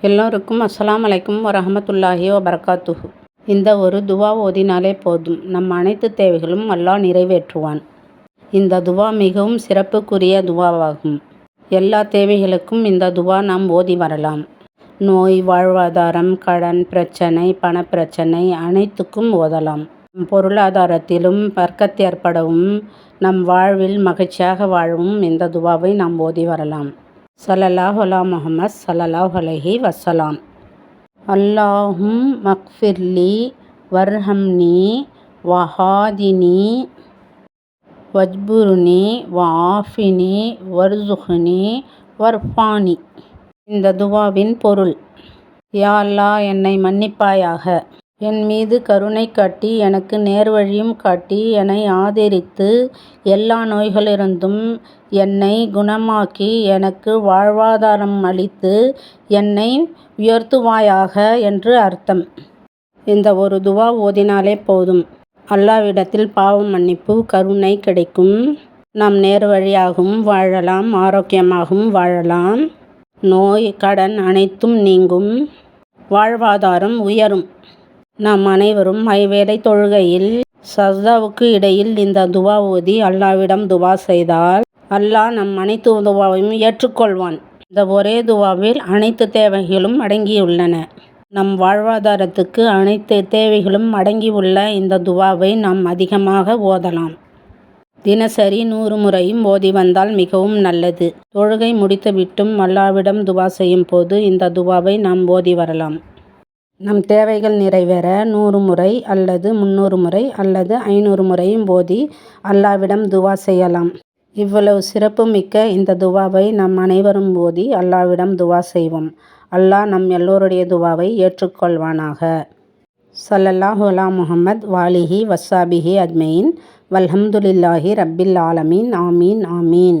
எல்லோருக்கும் அஸ்லாம் அலைக்கும் வரஹமத்துல்லாஹி வபரகாத்துஹு. இந்த ஒரு துவா ஓதினாலே போதும். நம் அனைத்து தேவைகளும் அல்லாஹ் நிறைவேற்றுவான். இந்த துவா மிகவும் சிறப்புக்குரிய துவாவாகும். எல்லா தேவைகளுக்கும் இந்த துவா நாம் ஓதி வரலாம். நோய் வாழ்வாதாரம் கடன் பிரச்சனை பணப்பிரச்சனை அனைத்துக்கும் ஓதலாம். பொருளாதாரத்திலும் வர்க்கத் ஏற்படவும் நம் வாழ்வில் மகிழ்ச்சியாக வாழவும் இந்த துவாவை நாம் ஓதி வரலாம். ஸல்லல்லாஹு முகமது முஹம்மத் ஸல்லல்லாஹு அலைஹி அல்லாஹும் மக்ஃபிர்லி வர்ஹம்னி வஹாதினி வஜ்புருனி வஆஃபினி வர்சுக்னி வர்ஃபானி. இந்த துவாவின் பொருள். யா அல்லா என்னை மன்னிப்பாயாக. என் மீது கருணை காட்டி எனக்கு நேர்வழியும் காட்டி என்னை ஆதரித்து எல்லா நோய்களிலிருந்தும் என்னை குணமாக்கி எனக்கு வாழ்வாதாரம் அளித்து என்னை உயர்த்துவாயாக என்று அர்த்தம். இந்த ஒரு துவா ஓதினாலே போதும். அல்லாவிடத்தில் பாவ மன்னிப்பு கருணை கிடைக்கும். நாம் நேர்வழியாகவும் வாழலாம் ஆரோக்கியமாகவும் வாழலாம். நோய் கடன் அனைத்தும் நீங்கும். வாழ்வாதாரம் உயரும். நாம் அனைவரும் ஐவேளை தொழுகையில் சர்தாவுக்கு இடையில் இந்த துவா ஓதி அல்லாவிடம் துவா செய்தால் அல்லாஹ் நம் அனைத்து துவாவையும் ஏற்றுக்கொள்வான். இந்த ஒரே துவாவில் அனைத்து தேவைகளும் அடங்கியுள்ளன. நம் வாழ்வாதாரத்துக்கு அனைத்து தேவைகளும் அடங்கியுள்ள இந்த துவாவை நாம் அதிகமாக ஓதலாம். தினசரி நூறு முறையும் ஓதி வந்தால் மிகவும் நல்லது. தொழுகை முடித்துவிட்டும் அல்லாவிடம் துவா செய்யும் போது இந்த துவாவை நாம் ஓதி வரலாம். நம் தேவைகள் நிறைவேற நூறு முறை அல்லது முந்நூறு முறை அல்லது ஐநூறு முறையும் போதி அல்லாவிடம் துவா செய்யலாம். இவ்வளவு சிறப்பு மிக்க இந்த துவாவை நம் அனைவரும் போதி அல்லாவிடம் துவா செய்வோம். அல்லாஹ் நம் எல்லோருடைய துவாவை ஏற்றுக்கொள்வானாக. சல்லல்லாஹு அலா முஹம்மத் வாலிஹி வசாபிஹி அஜ்மெயின். வல்ஹம்துலில்லாஹி ரப்பில் ஆலமீன். ஆமீன் ஆமீன்.